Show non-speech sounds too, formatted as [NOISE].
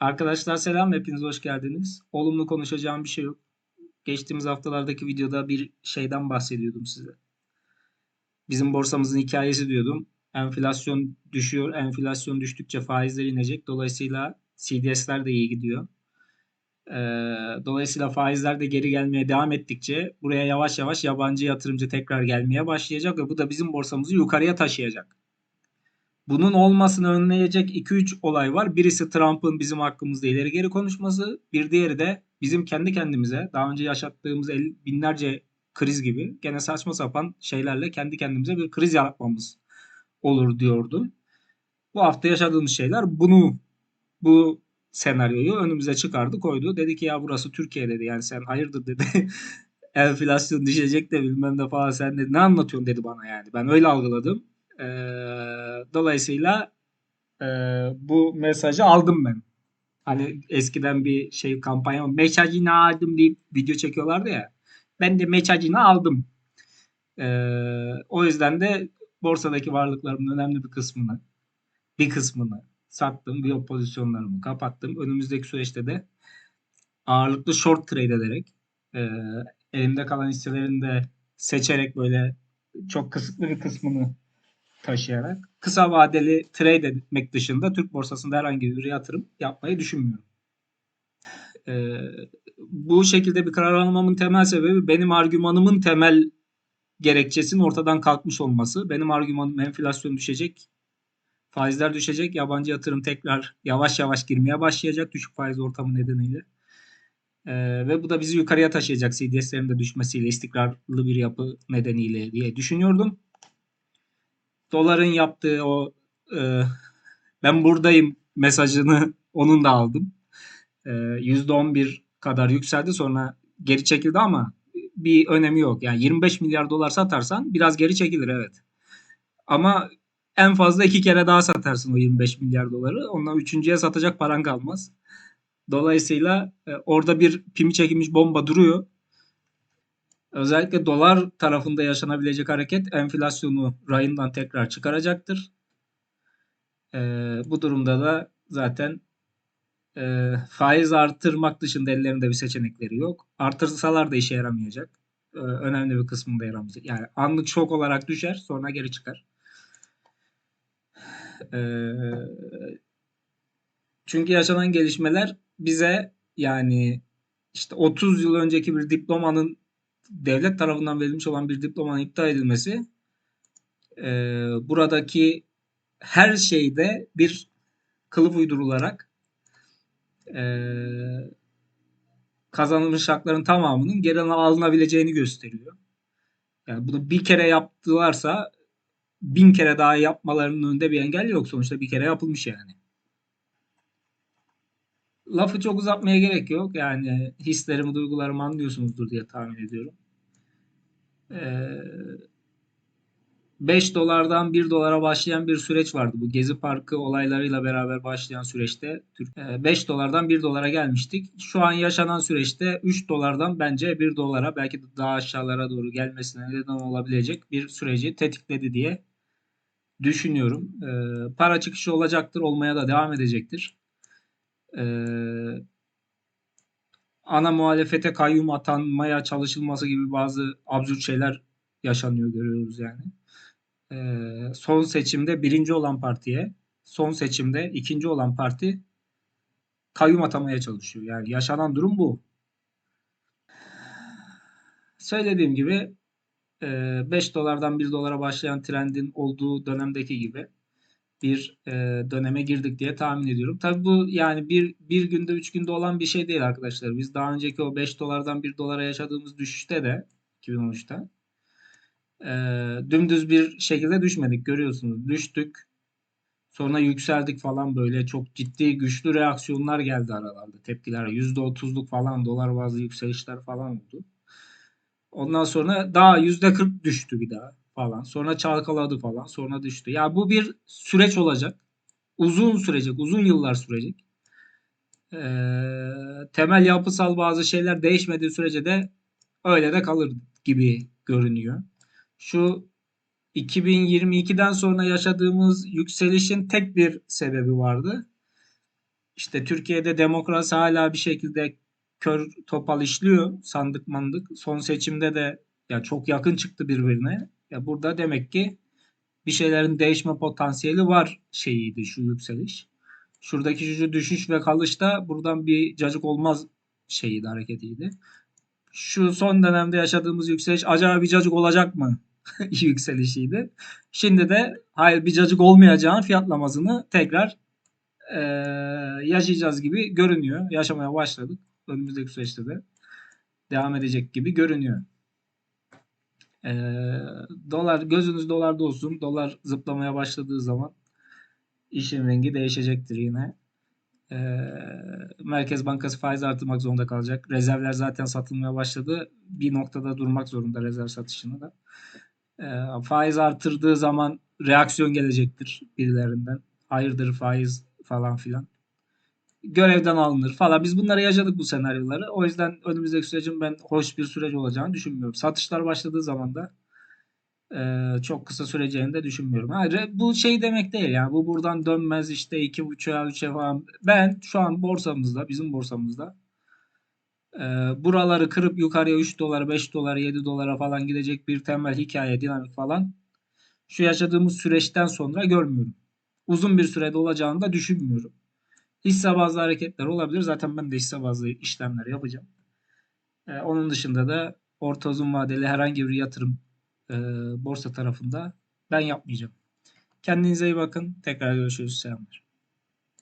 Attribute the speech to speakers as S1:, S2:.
S1: Arkadaşlar selam, hepiniz hoş geldiniz. Olumlu konuşacağım bir şey yok. Geçtiğimiz haftalardaki videoda bir şeyden bahsediyordum size. Bizim borsamızın hikayesi diyordum. Enflasyon düşüyor, enflasyon düştükçe faizler inecek. Dolayısıyla CDS'ler de iyi gidiyor. Ee, dolayısıyla faizler de geri gelmeye devam ettikçe buraya yavaş yavaş yabancı yatırımcı tekrar gelmeye başlayacak ve bu da bizim borsamızı yukarıya taşıyacak. Bunun olmasını önleyecek 2-3 olay var. Birisi Trump'ın bizim hakkımızda ileri geri konuşması. Bir diğeri de bizim kendi kendimize daha önce yaşattığımız el, binlerce kriz gibi gene saçma sapan şeylerle kendi kendimize bir kriz yaratmamız olur diyordum. Bu hafta yaşadığımız şeyler bunu bu senaryoyu önümüze çıkardı koydu. Dedi ki ya burası Türkiye dedi. Yani sen hayırdır dedi. [LAUGHS] Enflasyon düşecek de bilmem ne falan sen dedi. Ne anlatıyorsun dedi bana yani. Ben öyle algıladım. Ee, dolayısıyla e, bu mesajı aldım ben. Hani eskiden bir şey kampanya mesajını aldım deyip video çekiyorlardı ya. Ben de mesajını aldım. Ee, o yüzden de borsadaki varlıklarımın önemli bir kısmını bir kısmını sattım. Bir pozisyonlarımı kapattım. Önümüzdeki süreçte de ağırlıklı short trade ederek e, elimde kalan hisselerini de seçerek böyle çok kısıtlı bir kısmını taşıyarak kısa vadeli trade etmek dışında Türk borsasında herhangi bir yatırım yapmayı düşünmüyorum. Ee, bu şekilde bir karar almamın temel sebebi benim argümanımın temel gerekçesinin ortadan kalkmış olması. Benim argümanım enflasyon düşecek, faizler düşecek, yabancı yatırım tekrar yavaş yavaş girmeye başlayacak düşük faiz ortamı nedeniyle. Ee, ve bu da bizi yukarıya taşıyacak CDS'lerin de düşmesiyle istikrarlı bir yapı nedeniyle diye düşünüyordum doların yaptığı o e, ben buradayım mesajını [LAUGHS] onun da aldım. E, %11 kadar yükseldi sonra geri çekildi ama bir önemi yok. Yani 25 milyar dolar satarsan biraz geri çekilir evet. Ama en fazla iki kere daha satarsın o 25 milyar doları. Ondan üçüncüye satacak paran kalmaz. Dolayısıyla e, orada bir pimi çekilmiş bomba duruyor. Özellikle dolar tarafında yaşanabilecek hareket enflasyonu rayından tekrar çıkaracaktır. E, bu durumda da zaten e, faiz artırmak dışında ellerinde bir seçenekleri yok. Artırsalar da işe yaramayacak. E, önemli bir kısmında yaramayacak. Yani anlık şok olarak düşer sonra geri çıkar. E, çünkü yaşanan gelişmeler bize yani işte 30 yıl önceki bir diplomanın devlet tarafından verilmiş olan bir diplomanın iptal edilmesi e, buradaki her şeyde bir kılıf uydurularak e, kazanılmış hakların tamamının geri alınabileceğini gösteriyor. Yani bunu bir kere yaptılarsa bin kere daha yapmalarının önünde bir engel yok. Sonuçta bir kere yapılmış yani. Lafı çok uzatmaya gerek yok. Yani hislerimi, duygularımı anlıyorsunuzdur diye tahmin ediyorum. Ee, 5 dolardan 1 dolara başlayan bir süreç vardı. Bu Gezi Parkı olaylarıyla beraber başlayan süreçte 5 ee, dolardan 1 dolara gelmiştik. Şu an yaşanan süreçte 3 dolardan bence 1 dolara belki de daha aşağılara doğru gelmesine neden olabilecek bir süreci tetikledi diye düşünüyorum. Ee, para çıkışı olacaktır, olmaya da devam edecektir. Ee, ana muhalefete kayyum atanmaya çalışılması gibi bazı absürt şeyler yaşanıyor görüyoruz yani. Ee, son seçimde birinci olan partiye, son seçimde ikinci olan parti kayyum atamaya çalışıyor. Yani yaşanan durum bu. Söylediğim gibi 5 dolardan 1 dolara başlayan trendin olduğu dönemdeki gibi bir e, döneme girdik diye tahmin ediyorum. Tabi bu yani bir, bir günde üç günde olan bir şey değil arkadaşlar. Biz daha önceki o 5 dolardan 1 dolara yaşadığımız düşüşte de 2013'te e, dümdüz bir şekilde düşmedik görüyorsunuz. Düştük sonra yükseldik falan böyle çok ciddi güçlü reaksiyonlar geldi aralarda tepkiler. %30'luk falan dolar bazı yükselişler falan oldu. Ondan sonra daha %40 düştü bir daha falan. Sonra çalkaladı falan. Sonra düştü. Ya bu bir süreç olacak. Uzun sürecek. Uzun yıllar sürecek. Ee, temel yapısal bazı şeyler değişmediği sürece de öyle de kalır gibi görünüyor. Şu 2022'den sonra yaşadığımız yükselişin tek bir sebebi vardı. işte Türkiye'de demokrasi hala bir şekilde kör topal işliyor sandık mandık. Son seçimde de ya çok yakın çıktı birbirine. Ya burada demek ki bir şeylerin değişme potansiyeli var şeyiydi şu yükseliş. Şuradaki şu düşüş ve kalışta buradan bir cacık olmaz şeyiydi hareketiydi. Şu son dönemde yaşadığımız yükseliş acaba bir cacık olacak mı? [LAUGHS] yükselişiydi. Şimdi de hayır bir cacık olmayacağın fiyatlamasını tekrar eee, yaşayacağız gibi görünüyor. Yaşamaya başladık. Önümüzdeki süreçte de devam edecek gibi görünüyor. Eee, dolar gözünüz dolarda olsun. Dolar zıplamaya başladığı zaman işin rengi değişecektir yine. Eee, Merkez Bankası faiz artırmak zorunda kalacak. Rezervler zaten satılmaya başladı. Bir noktada durmak zorunda rezerv satışını da. Eee, faiz artırdığı zaman reaksiyon gelecektir birilerinden. Hayırdır faiz falan filan. Görevden alınır falan. Biz bunları yaşadık bu senaryoları. O yüzden önümüzdeki sürecin ben hoş bir süreç olacağını düşünmüyorum. Satışlar başladığı zaman da eee, çok kısa süreceğini de düşünmüyorum. Hayır, bu şey demek değil yani bu buradan dönmez işte 2.5'a 3'e falan. Ben şu an borsamızda bizim borsamızda eee, buraları kırıp yukarıya 3 dolara 5 dolara 7 dolara falan gidecek bir temel hikaye dinamik falan şu yaşadığımız süreçten sonra görmüyorum. Uzun bir sürede olacağını da düşünmüyorum. Hisse bazlı hareketler olabilir. Zaten ben de hisse bazlı işlemler yapacağım. Ee, onun dışında da orta uzun vadeli herhangi bir yatırım e, borsa tarafında ben yapmayacağım. Kendinize iyi bakın. Tekrar görüşürüz. Selamlar.